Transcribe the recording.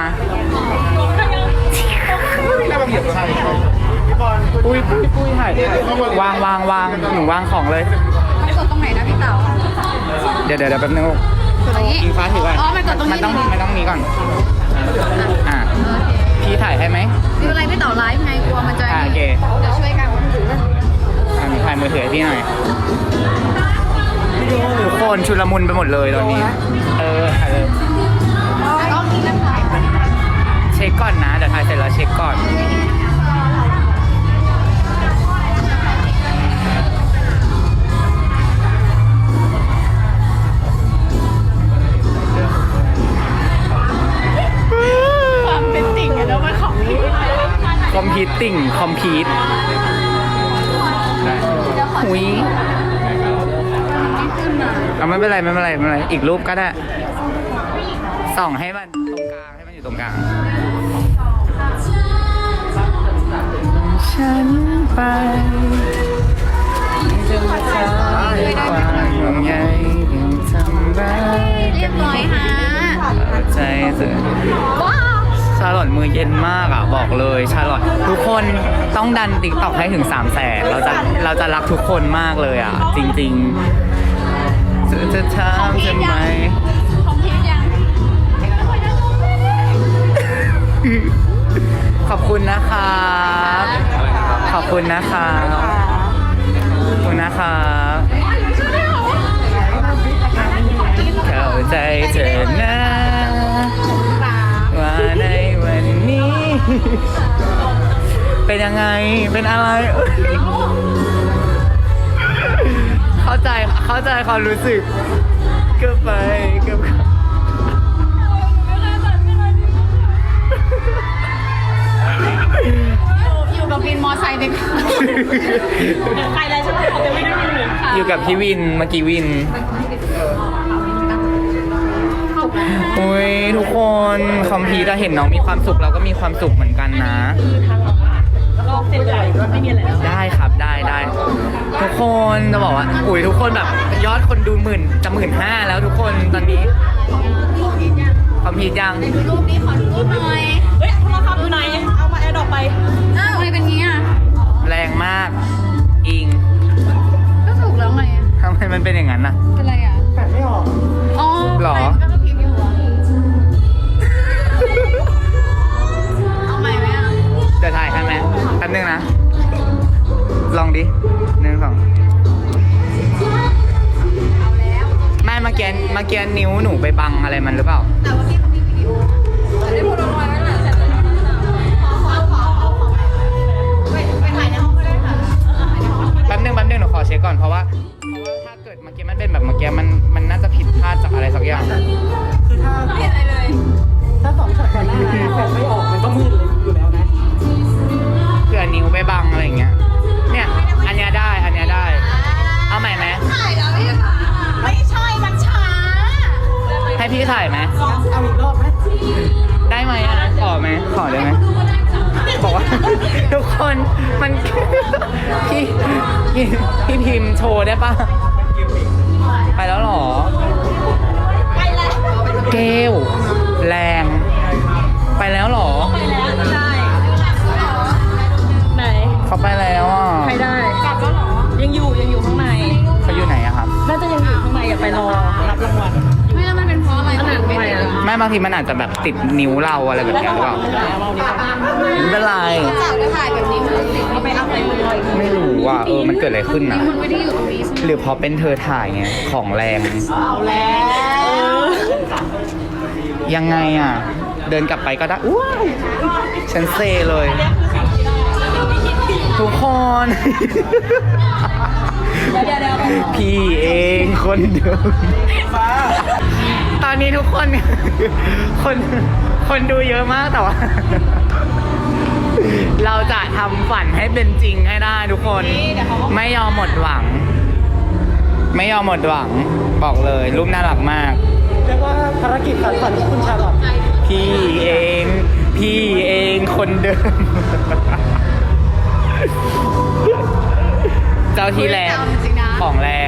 มาปุ้ยปุ้ยปุ้ยถ่ายวางวางวางหนูวางของเลย มันกดตรงไหนนะพี่เต๋าเดี๋ยวเดี๋ยวเแป๊บนึงลูกตรงนี้อิงฟ้าถือก่อนอ๋อ มันกดตรงนี้มันนี้ต้องไมมันต้องนี้ก่อน อ่าโอเคพี่ถ่ายให้ไหมไม่เป็นไรพี่เต๋าไลฟ์ไงกลัวมันจะอะโอเคเดี๋ยวช่วยกันอะหนูถ่ายมือถือพี่หน่อยทุกคนชุลมุนไปหมดเลยตอนนี้ เออถ่ายเลย เสร็จแล้วเช็คก่อนความเป็นจริงอะแล้วมันของพี่คอมพิวติ้งคอมพิวหุยเอาไม่เป็นไรไม่เป็นไรไม่เป็นไร อีกรูปก็ได้ส่องให้มันตรงกลางให้มันอยู่ตรงกลาง ฉันไปจะมาทำความห่วงใยยังทำร้ายเรียบร้อยฮะใจเธอว้าวชาลอตมือเย็นมากอะ บอกเลยชาลอตทุกคนต้องดันติ๊กต็อกให้ถึง3ามแสนเราจะเราจะรักทุกคนมากเลยอะ จริงๆจะจะทำทำไมของพี่ยังขอบคุณนะครับข อบคุณนะครับขอบคุณนะครับเข้าใจเธอนะว่าในวันนี้ เป็นยังไง เป็นอะไร เข้าใจ เข้าใจความรู้สึกเก็ไปเก็ ไปอยู่กับวินมอไซค์เด็กใครแล้วใช่ไหมเขาจะไม่ได้ยินเลยอยู่กับพี่วินเมื่อกี้วินอุ้ยทุกคนคอมพิวต์เห็นน้องมีความสุขเราก็มีความสุขเหมือนกันนะ คือทางออกแล้วก็เสร็จเลยไม่มีอะไรแล้วได้ครับได้ได้ทุกคนจะบอกว่าอุ้ยทุกคนแบบยอดคนดูหมื่นจะหมื่นห้าแล้วทุกคนตอนนี้คอมพิวต์ยังดูรูปนี้ขอดูรูปหน่อย เฮ้ องดิหนึ่งสองเอาแล้วไม่เมื่อกี้เมื่อกี้นิ้วหนูไปบังอะไรมันหรือเปล่า แต่ว่าพี่เขามีวิดีโอแต่ได้โพลารอยด์ไว้แล้วขอขอขอขอขอไปไปถ่ายในห้องก็ได้ค่ะถ่ายในห้องแป๊บนึงแป๊บนึงหนูขอเช็คก่อนเพราะว่าเพราะว่าถ้าเกิดเมื่อกี้มันเป็นแบบเมื่อกี้มันมันน่าจะผิดพลาดจากอะไรสักอย่างไม่เห็นอะไรเลย ถ้าสองช็อตก่อนหน้าแฟนไม่ออก พี่พี่พิมพ์โชว์ได้ปะไปแล้วเหรอ ไปแล้ว เกลแรง ไปแล้วเหรอ ไปแล้วใช่ บางทีมันอาจจะแบบติดนิ้วเราอะไรแบบแล้วเนี้ยก็หรือเปล่าเอาเอาดีกว่าไม่เป็นไรจากจะถ่ายแบบนี้มันติดเอาไปอัพเลยเลยไม่รู้ว่าเออมันเกิดอะไรขึ้นนิ้นะวมันไม่ได้อยู่ตรงนี้ใช่ไหมหรือเพราะเป็นเธอถ่ายไงของแรงเอาแล้วยังไงอะ เดินกลับไปก็ได้ว้าวฉันเซเลย ทุกคนเดี๋ยวเดี๋ยวเดี๋ยวพี่เองคนเดิม ตอนนี้ทุกคน คนคนดูเยอะมากแต่ว่า เราจะทำฝันให้เป็นจริงให้ได้ทุกคน ไม่ยอมหมดหวัง ไม่ยอมหมดหวัง บอกเลยรูปน่ารักมากเรียกว่าภารกิจฝันฝันของคุณชาลอตพี่เอง พี่เองคนเดิม เจ้าที่แรงจริงนะของแรง